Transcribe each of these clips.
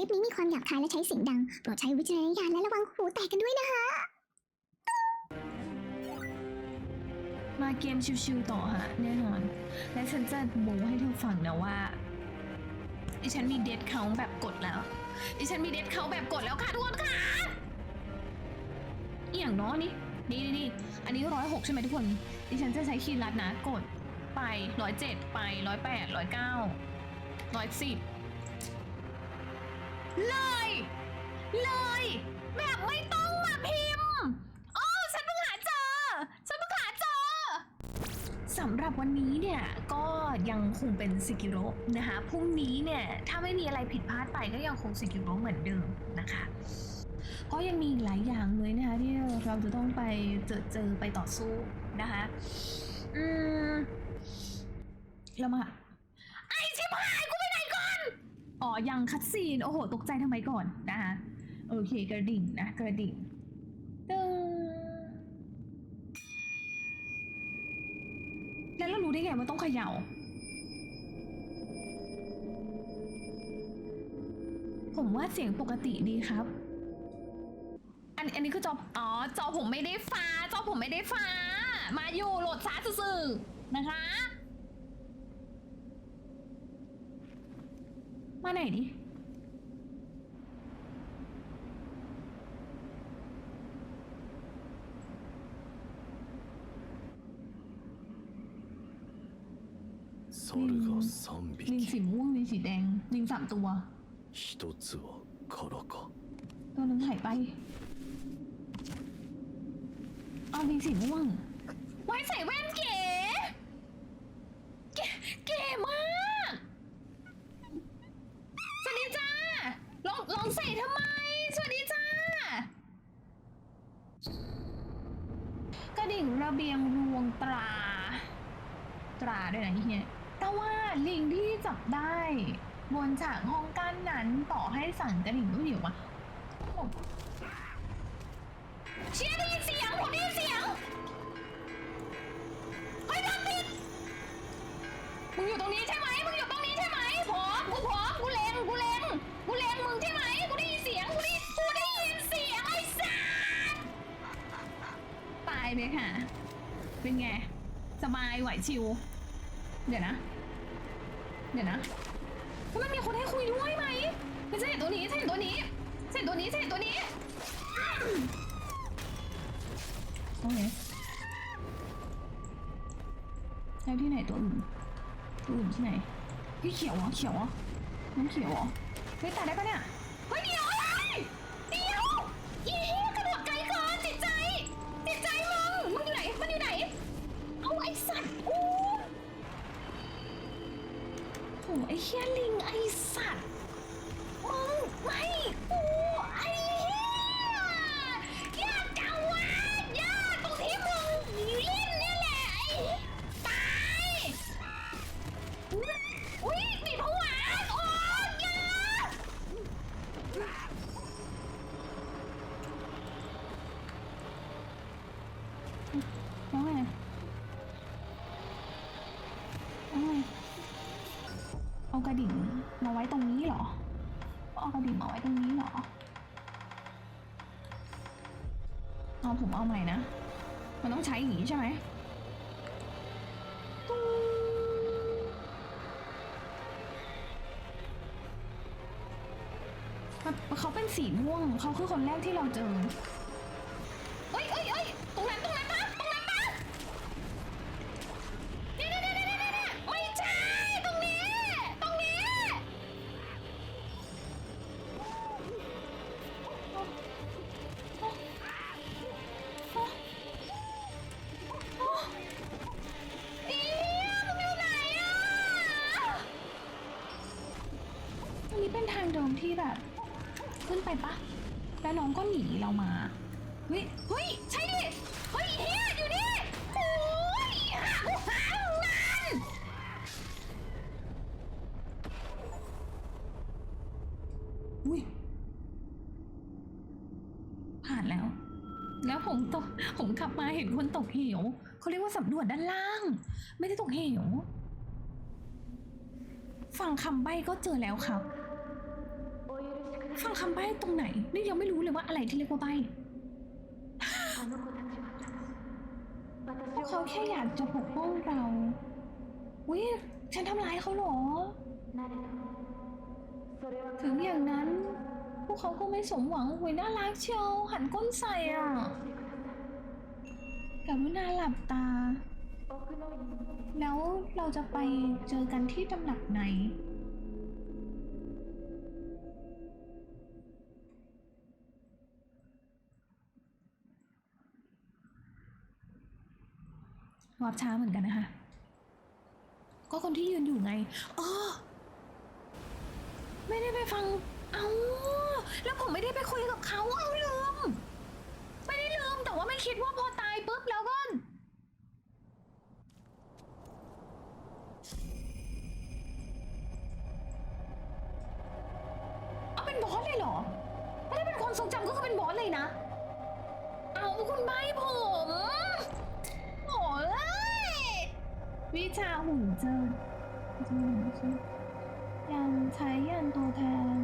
คลิปนี้มีความหยาบคายและใช้เสียงดัง โปรดใช้วิจารณญาณและระวังหูแตกกันด้วยนะคะ มาเกมชิวๆต่อฮะแน่นอน และฉันจะโบให้เธอฟังนะว่าดิฉันมีเดทเขาแบบกดแล้วดิฉันมีเดทเขาแบบกดแล้วค่ะทุกคนค่ะอย่างเน้อนี่นี่นี่นี่อันนี้ร้อยหกใช่ไหมทุกคนดิฉันจะใช้คีย์ลัดนะกดไปร้อยเจ็ดไปร้อยแปดร้อยเก้าร้อยสิบ เลย เลย แบบไม่ต้องมาพิมพ์โอ้ฉันเพิ่งหาเจอ ฉันเพิ่งหาเจอสำหรับวันนี้เนี่ยก็ยังคงเป็นซิกิโรนะคะพรุ่งนี้เนี่ยถ้าไม่มีอะไรผิดพลาดไปก็ยังคงซิกิโรเหมือนเดิมนะคะเพราะยังมีหลายอย่างเลยนะคะที่เราจะต้องไปเจอเจอไปต่อสู้นะคะ อืมเรามา ไอชิบหายกูไปไหนก่อน อ๋อ ยังคัดซีน โอ้โห ตกใจทำไมก่อนนะคะโอเค กระดิ่งนะ กระดิ่งตึ้งแล้วเรารู้ได้ไงว่าต้องเขย่าผมว่าเสียงปกติดีครับ อันอันนี้คือจอ อ๋อ จอผมไม่ได้ฟ้า จอผมไม่ได้ฟ้า มาอยู่โหลดช้าซื่อๆนะคะาไหนนี่ลิงสีม่วงลิงสีแดงลิงสามตัวตัวนึงหายไปเอาลิงสีม่วงไว้ใส่แว่นเก๋เก๋มาก ใส่ทำไม สวัสดีจ้า กระดิ่งระเบียงรวงตรา ตราด้วยนะเฮียแต่ว่าลิงที่จับได้ บนฉากห้องกั้นนั้นต่อให้สั่งกระดิ่งก็หิวอะเชียร์ได้ยินเสียงผมได้ยินเสียงเฮ้ยดังติดมึงอยู่ตรงนี้ใช่ไหมมึงอยู่ตรงนี้ใช่ไหมพร้อมกูพร้อมกูเลงกูเลงกูเลงมึงใช่ไหม ยินเสียงไอ้สัสตายเลยค่ะ เป็นไง สบายไหวชิว เดี๋ยวนะ เดี๋ยวนะแล้วมันมีคนให้คุยด้วยไหมไม่ใช่เห็นตัวนี้ใช่เห็นตัวนี้ใช่เห็นตัวนี้ใช่เห็นตัวนี้โอเคใช่ที่ไหนตัวอื่นตัวอื่นที่ไหนพี่เขียวเหรอเขียวเหรอน้ำเขียวเหรอเฮ้ยตายได้ปะเนี่ย เขาเป็นสีม่วง เขาคือคนแรกที่เราเจอ อุ้ยผ่านแล้ว แล้วผมตกผมขับมาเห็นคนตกเหวเขาเรียกว่าสำรวจด้านล่าง ไม่ได้ตกเหวฟังคำใบ้ก็เจอแล้วครับฟังคำใบ้ตรงไหน นี่ยังไม่รู้เลยว่าอะไรที่เรียกว่าใบ้พวกเขาแค่อยากจะปกป้องเราวิฉันทำร้ายเขาเหรอ ถึงอย่างนั้น พวกเขาก็ไม่สมหวังหุยน่ารักเชียวหันก้นใส่อะกรุณาหลับตา แล้วเราจะไปเจอกันที่ตำหนักไหนวับช้าเหมือนกันนะคะ ก็คนที่ยืนอยู่ไง อ๋อ ไม่ได้ไปฟัง เอาแล้วผมไม่ได้ไปคุยกับเขาเอาลืม ไม่ได้ลืมแต่ว่าไม่คิดว่าพอตายปุ๊บแล้วก็เอาเป็นบอสเลยเหรอ ไม่ได้เป็นความทรงจำก็คือเป็นบอสเลยนะ เอาคุณใบผมโอ้ยวิชาหุ่นเจิด ใช้ยันตัวแทน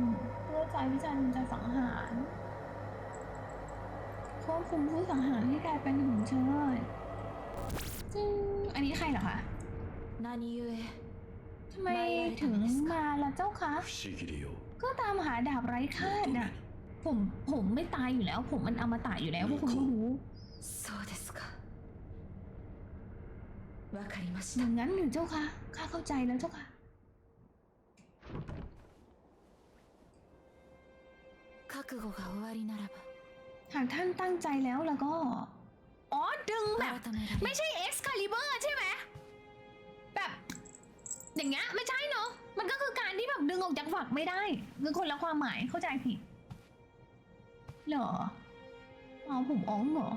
เพื่อใจวิจารณ์จะสังหารควบคุมผู้สังหารให้กลายเป็นหุ่นเชิดจึงอันนี้ใครเหรอคะ 何故 ทำไมถึงมาละเจ้าคะ 不思議よ ก็ตามหาดาบไร้ค่าดน่ะ ผมผมไม่ตายอยู่แล้ว ผมมันอมตะอยู่แล้วพวกคุณก็รู้ そうですかわかりまし อ た ย่างนั้นหรือเจ้าคะข้าเข้าใจแล้วเจ้าค่ะ 覚悟が終わりならば หากท่านตั้งใจแล้วแล้วก็ อ๋อ ดึงแบบ 改められ ไม่ใช่เอ็กซ์คาลิเบอร์ใช่ไหม แบบ อย่างเงี้ยไม่ใช่เนาะ มันก็คือการที่แบบดึงออกจากฝักไม่ได้คือคนละความหมายเข้าใจผิด เหรออ๋อผมอ๋องเหรอ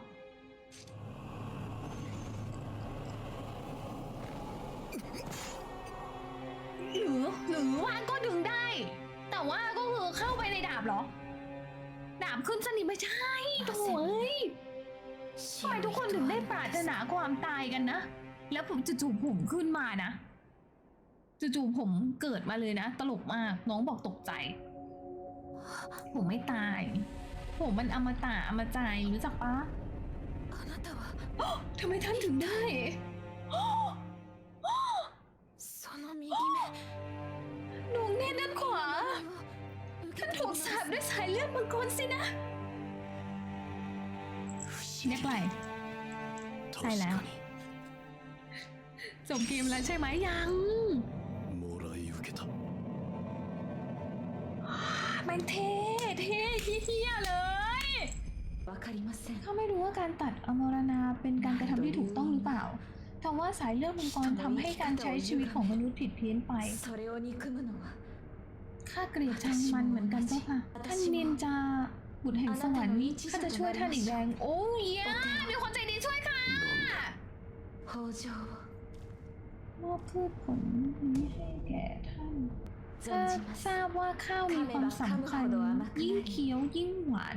หรือหรือว่าก็ดึงได้ แต่ว่าก็คือเข้าไปในดาบเหรอ หนาบขึ้นสนิมไม่ใช่โถ่เอ้ยทำไมทุกคนถึงได้ปรารถนาความตายกันนะ แล้วผมจู่ๆผมขึ้นมานะจู่ๆผมเกิดมาเลยนะ ตลกมากน้องบอกตกใจ ผมไม่ตาย ผมมันอมตะอมใจรู้จักปะทำไมท่านถึงได้ ด้วยสายเลือดมังกรสินะ เรีย้ไรใช่แล้วจบเกมแล้วใช่ไหมยังมันเท่เท่เฮี้ยเลยเขาไม่รู้ว่าการตัดอมรนาเป็นการกระทำที่ถูกต้องหรือเปล่าทว่าสายเลือดมังกรทำให้การใช้ชีวิตของมนุษย์ผิดเพี้ยนไป ข้าเกลียดจังมันเหมือนกันเจ้าค่ะ ท่านนินจาบุตรแห่งสวรรค์ข้าจะช่วยท่านอีกแรง โอ้ยมีคนใจดีช่วยค่ะมอบพืชผลนี้ให้แก่ท่านถ้าทราบว่าข้าวมีความสำคัญยิ่งเคี้ยวยิ่งหวาน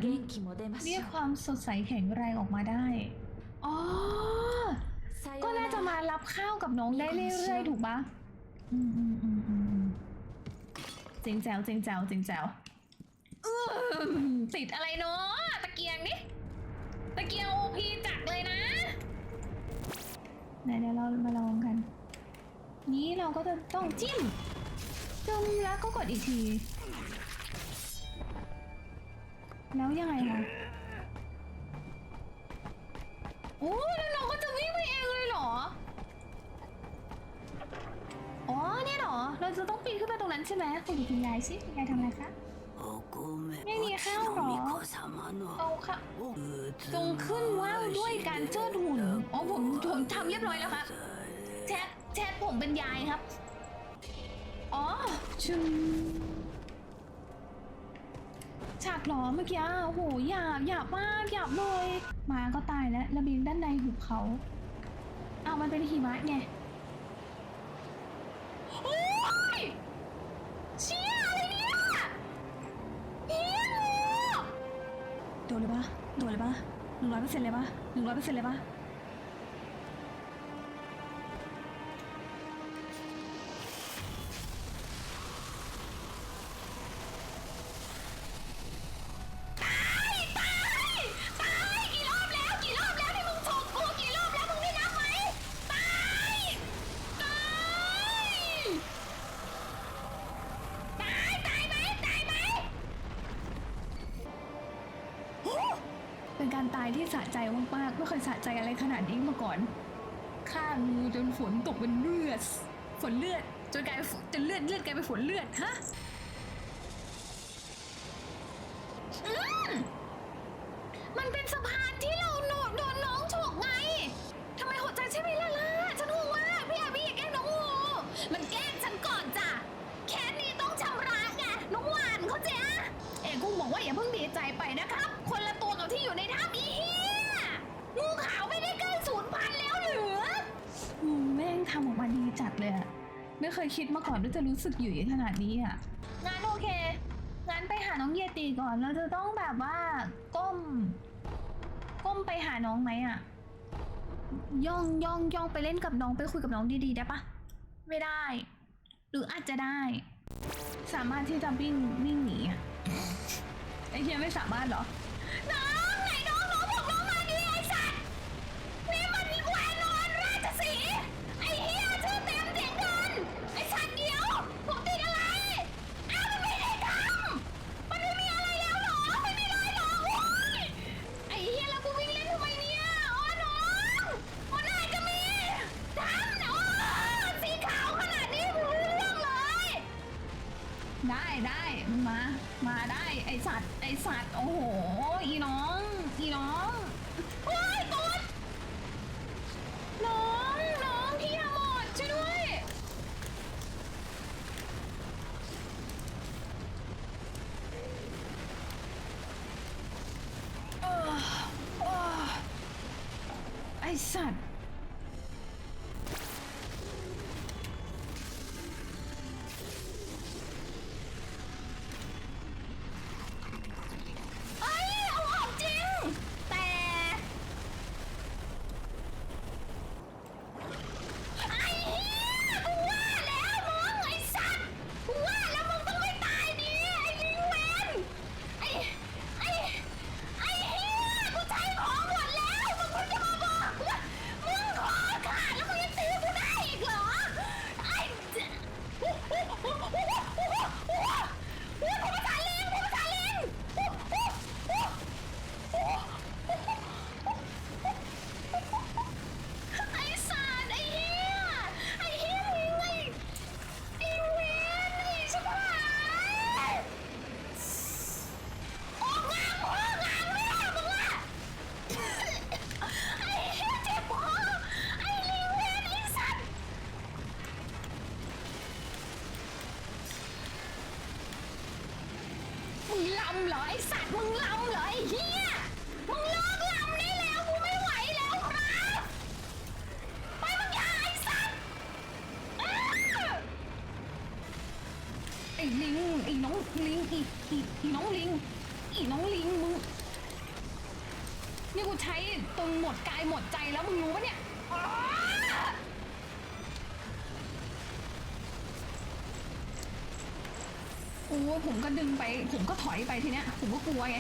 เรียกความสดใสแข็งแรงออกมาได้ อ๋อ ก็น่าจะมารับข้าวกับน้องได้เรื่อยๆ ถูกปะอืมอืมอืม เจ๋งแจ๋วเจ๋งแจ๋วเจ๋งแจ๋วอื้อติดอะไรเนาะตะเกียงนี่ตะเกียงโอพีจัดเลยนะไหนเดี๋ยวเรามาลองกัน นี้เราก็จะต้องจิ้มจุ่มแล้วก็กดอีกที แล้วยังไงคะโอ้แล้ว เราจะต้องปีนขึ้นไปตรงนั้นใช่ไหมคุยกับคุณยายสิคุณยายทำอะไรคะ ไม่มีข้าวหรอเอาค่ะจงขึ้นว่าวด้วยการเชิดหุ่นอ๋อผมผมทำเรียบร้อยแล้วครัแชทแชทผมเป็นยายครับ อ๋อชุมฉากหลอเมื่อกี้โอ้โหหยาบหยาบมากหยาบเลยมาก็ตายแล้วระเบียงด้านในหุบเขาเอามันเป็นหิมะไง โดนเลยปะโดนเลยปะหนึ่งร้อยเปอร์เซ็นต์เลยปะหนึ่งร้อยเปอร์เซ็นต์เลยปะ ไม่เคยสะใจอะไรขนาดนี้มาก่อนฆ่างูจนฝนตกเป็นเลือด ฝนเลือดจนกลายเป็นฝนจนเลือดเลือดกลายเป็นฝนเลือดฮะมันเป็นสะพานที่เราโดนโดนน้องฉกไงทำไมโหดใจใช่ไหมล่ะล่ะฉันงงมาพี่อาพี่อย่าแกล้งน้องงูมันแกล้งฉันก่อนจ้ะแค่นี้ต้องชำระไงน้องหวานเขาเจ๊เอกกุ้งบอกว่าอย่าเพิ่งดีใจไปนะครับ คนละตัวกับที่อยู่ในถ้ำอีเหี้ยงูขาวไม่ได้ใกล้สูญพันธุ์แล้วเหรืออืมแม่ง ทำออกมาดีจัดเลยอะไม่เคยคิดมาก่อนว่าจะรู้สึกอยู่ยขนาดนี้อะงั้นโอเค งั้นไปหาน้องเยตีก่อนเราจะต้องแบบว่าก้ม ก้มไปหาน้องไหมอะย่องย่องย่องไปเล่นกับน้องไปคุยกับน้องดีๆได้ปะไม่ได้ หรืออาจจะได้ สามารถที่จะวิ่งวิ่งหนีอะไอ้เฮียไม่สามารถเหรอ ได้ได้มึงมา มาได้ไอสัตว์ไอสัตว์โอ้โห อีน้อง อีน้อง เหรอไอ้สัตว์มึงลำเหรอไอเหี้ยมึงเลิกลำได้แล้วกูไม่ไหวแล้วครับไปมึงอย่าไอ้สัตว์อ้าไอ้ลิงไอ้น้องลิงอีอีอีน้องลิงอีน้องลิงมึงนี่กูใช้ตรงหมดกายหมดใจแล้วมึงรู้ปะเนี่ย รู้ผมก็ดึงไป ผมก็ถอยไปทีเนี้ย ผมก็กลัวไง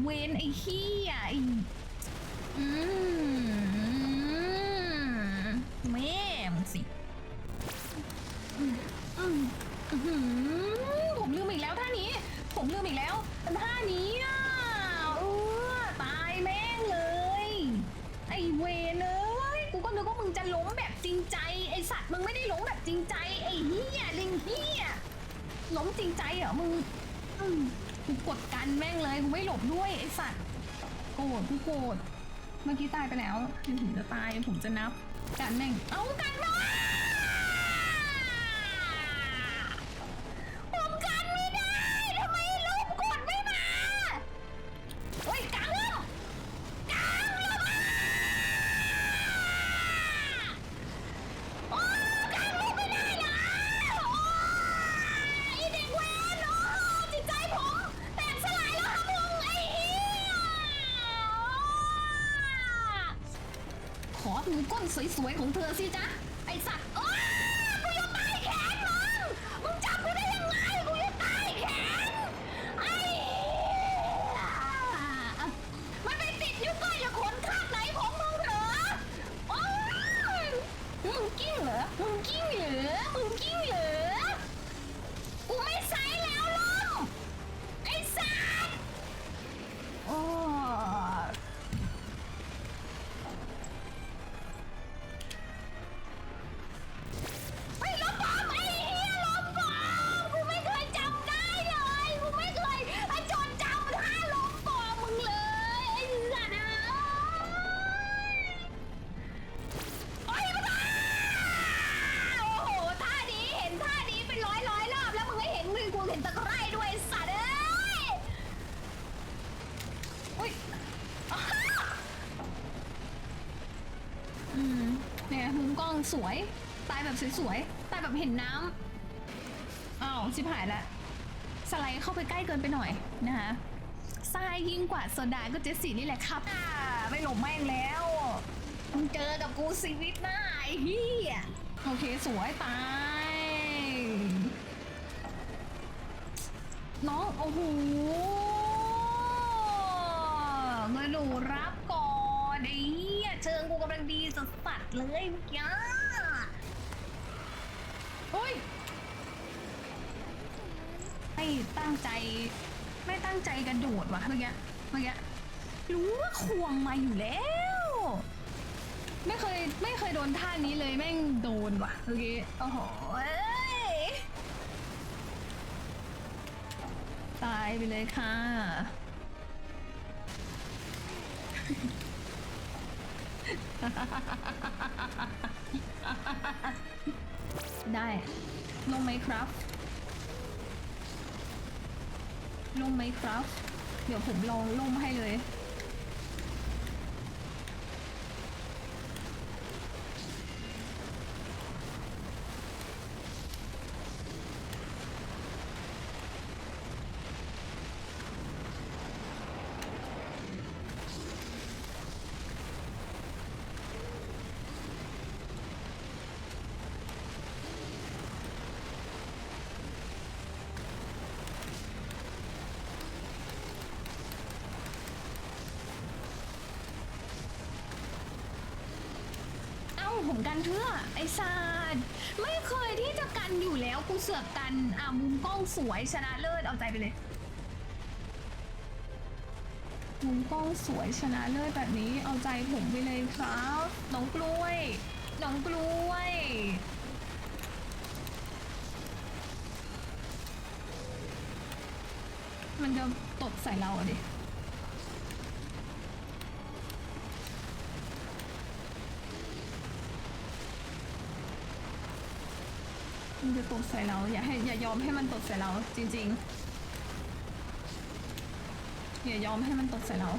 เว้นไอ้เฮียไอ้อืม โกรธเมื่อกี้ตายไปแล้วถึงจะตายผมจะนับกันแม่ง เอากันมา ขอดูก้นสวยๆของเธอสิจ๊ะ วยตายแบบสวยๆ ตายแบบเห็นน้ำอ้าวชิบหายละ สไลด์เข้าไปใกล้เกินไปหน่อยนะคะทรายยิ่งกว่าโซดาก็เจสซี่นี่แหละครับอ่าไม่หลบแม่งแล้วมึงเจอกับกูชีวิตหน้าไอ้เหี้ยโอเคสวยตายน้องโอ้โหเงินหนูรับก่อนไอ้เหี้ยเชิงกูกำลังดีสัสเลยเมื่อกี้ โอ้ยไม่ตั้งใจ ไม่ตั้งใจกระโดดว่ะเมื่อกี้เมื่อกี้รู้ว่าควงมาอยู่แล้ว ไม่เคยไม่เคยโดนท่านี้เลยแม่งโดนว่ะเมื่อกี้โอ้โหตายไปเลยค่ะ ได้ลงไหมครับ ลงไหมครับ เดี๋ยวผมลองลงให้เลย เพื่อไอ้ซาดไม่เคยที่จะกันอยู่แล้วกูเสือกกัน อะมุมกล้องสวยชนะเลิศเอาใจไปเลย มุมกล้องสวยชนะเลิศแบบนี้เอาใจผมไปเลยครับน้องกล้วยน้องกล้วยมันจะตดใส่เราอะดิ มันจะตกใส่เราอย่าให้อย่ายอมให้มันตกใส่เราจริงๆอย่ายอมให้มันตกใส่เรา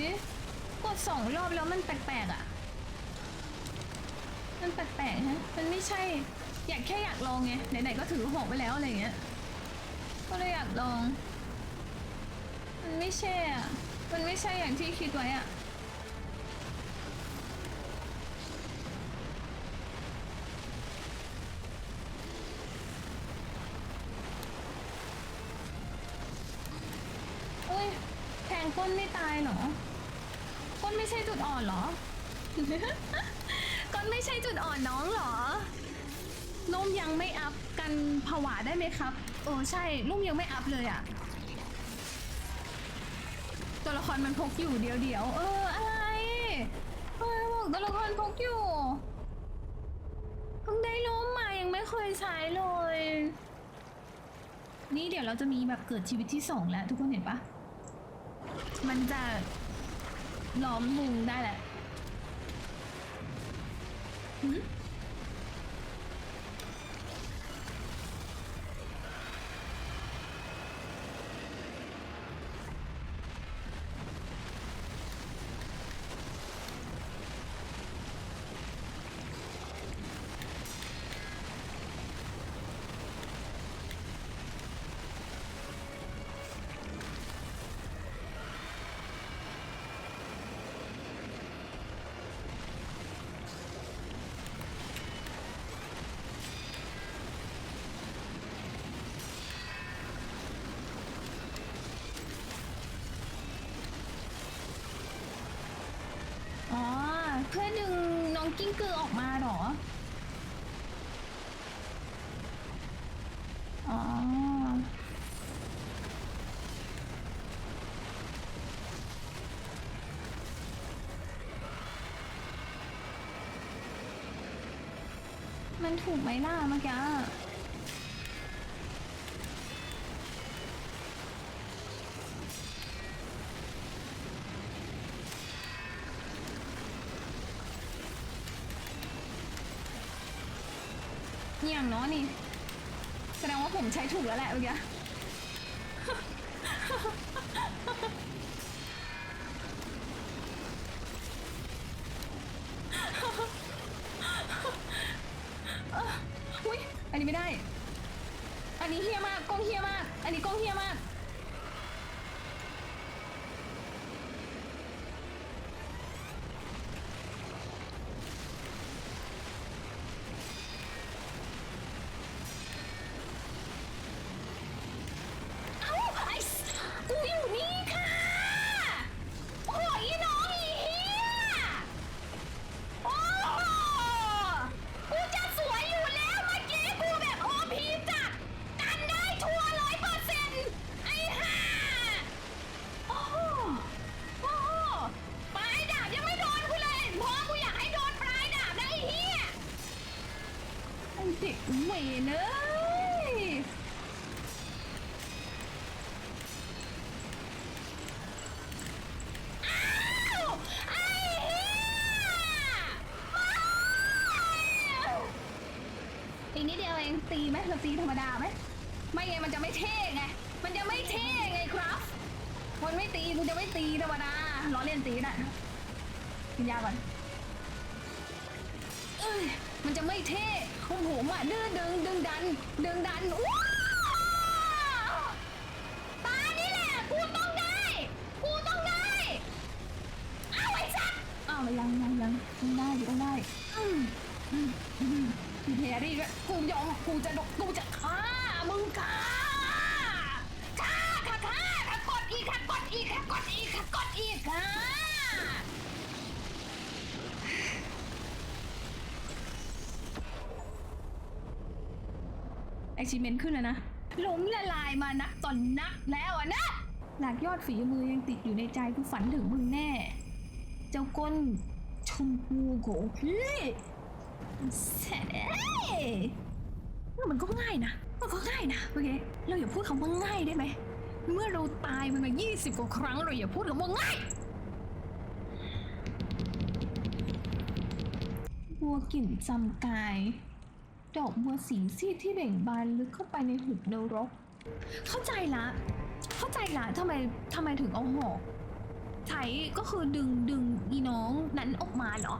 เฮ้กดสองรอบแล้วมันแปลกๆอะ มันแปลกๆฮะ มันไม่ใช่ อยากแค่อยากลองไง ไหนๆก็ถือหอกไปแล้วอะไรเงี้ย ก็เลยอยากลอง มันไม่ใช่อะ มันไม่ใช่อย่างที่คิดไว้อะอุ้ยแทงก้นไม่ตายเหรอ ไม่ใช่จุดอ่อนเหรอก็ไม่ใช่จุดอ่อนน้องเหรอนุ่มยังไม่อัพกันผวาได้ไหมครับ โอ้ใช่นุ่มยังไม่อัพเลยอะตัวละครมันพกอยู่เดียวเดียวๆเอออะไรเออบอกตัวละครพกอยู่เพิ่งได้ล้มมายังไม่เคยใช้เลย นี่เดี๋ยวเราจะมีแบบเกิดชีวิตที่สองแล้ว ทุกคนเห็นปะมันจะ ล้อมมุงได้แหละหืม กิ้งกือออกมาหรอ อ๋อ มันถูกไหมล่ะเมื่อกี้ นี่ แสดงว่าผมใช้ถูกแล้วแหละเมื่อกี้ อตีธรรมดาไหมไม่ไงมันจะไม่เท่ไง มันจะไม่เท่ไงครับ มันไม่ตีกูจะไม่ตีธรรมดาล้อเล่นตีน่ะกินยาก่อนเอ้ยมันจะไม่เท่ของผมอะดื้อดึงดึงดัน ดึงดันว้าตานี่แหละกูต้องได้กูต้องได้เอาไอ้สัตว์อ้าวยังยังยังยังได้อยู่ต้องได้ อืมอืมอืมมีแพ รรี่ด้วยกูยอมกูจะดกกูจะฆ่ามึงฆ่าฆ่าฆ่าฆ่าฆ่ากดอีกฆ่ากดอีกฆ่ากดอีกฆ่ากดอีกฆ่าไอชิเมนขึ้นแล้วนะหลงละลายมานักตอนนักแล้วอะนะ หลากยอดฝีมือยังติดอยู่ในใจกูฝันถึงมึงแน่ เจ้าก้นชมพูโขพี่ แสมันก็ง่ายนะ มันก็ง่ายนะ โอเค เราอย่าพูดคำว่าง่ายได้ไหม เมื่อเราตายมันมา 20 กว่าครั้งเราอย่าพูดคำว่าง่าย บัวกลิ่นจำกาย ดอกบัวสีซีดที่เบ่งบานลึกเข้าไปในหุบนรก เข้าใจละ เข้าใจละทำไมทำไมถึงเอาหอกใช้ก็คือดึงดึงอีน้องนั้นออกมาเหรอ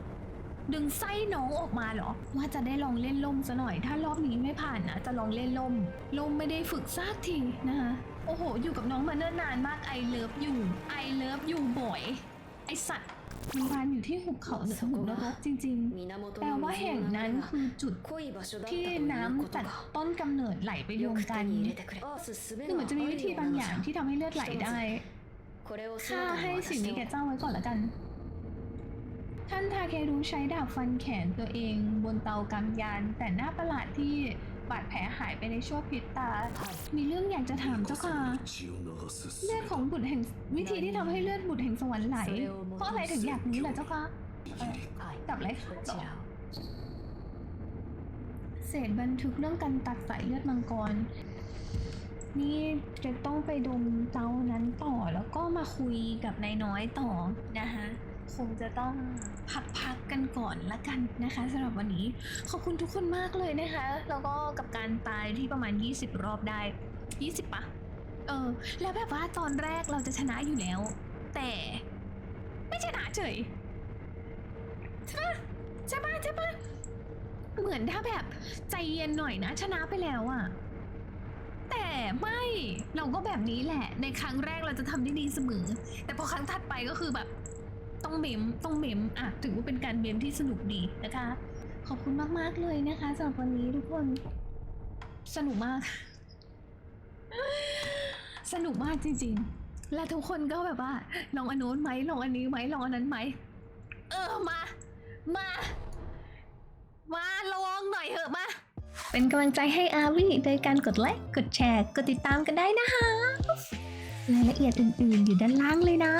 ดึงไส้น้องออกมาเหรอ ว่าจะได้ลองเล่นล่มซะหน่อย ถ้ารอบนี้ไม่ผ่านนะจะลองเล่นล่มล่มไม่ได้ฝึกซากทีนะคะโอ้โห อยู่กับน้องมาเนิ่นนานมากไอเลิฟอยู่ไอเลิฟอยู่บ่อย ไอสัตว์โบราณอยู่ที่หุบเขาเหนือหุบนรกจริงๆ แต่ว่าแห่งนั้นคือจุดที่น้ำจากต้นกำเนิดไหลไปรวมกันคือเหมือนจะมีวิธีบางอย่างที่ทำให้เลือดไหลได้ข้าให้สิ่งนี้แก่เจ้าไว้ก่อนละกัน ท่านทาเครุใช้ดาบฟันแขนตัวเองบนเตากำยาน แต่หน้าประหลาดที่บาดแผลหายไปในชั่วพริบตา มีเรื่องอยากจะถามเจ้าค่ะ เลือดของบุตรแห่งวิธีที่ทำให้เลือดบุตรแห่งสวรรค์ไหล เพราะอะไรถึงอยากนี้ล่ะเจ้าค่ะกลับอะไรเศษบันทึกเรื่องการตัดสายเลือดมังกร นี่จะต้องไปดมเตานั้นต่อแล้วก็มาคุยกับนายน้อยต่อนะคะ คงจะต้องพักๆกันก่อนละกันนะคะสำหรับวันนี้ขอบคุณทุกคนมากเลยนะคะ แล้วก็กับการตายที่ประมาณ 20 รอบได้ 20ปะเออ แล้วแบบว่าตอนแรกเราจะชนะอยู่แล้ว แต่ไม่ชนะเฉยใช่ปะใช่ปะใช่ปะเหมือนถ้าแบบใจเย็นหน่อยนะ ชนะไปแล้วอะแต่ไม่เราก็แบบนี้แหละ ในครั้งแรกเราจะทำได้ดีเสมอ แต่พอครั้งถัดไปก็คือแบบ ต้องเมมต้องเมมอะถือว่าเป็นการเมมที่สนุกดีนะคะ ขอบคุณมากๆเลยนะคะสำหรับวันนี้ทุกคนสนุกมาก สนุกมากจริง ๆ และทุกคนก็แบบว่าลองอันโน้นไหมลองอันนี้ไหมลองอันนั้นไหมเออมา มา มาลองหน่อยเหอะมาเป็นกำลังใจให้อาวิโดยการกดไลค์กดแชร์ กดติดตามกันได้นะคะรายละเอียดอื่นๆอยู่ด้านล่างเลยนะ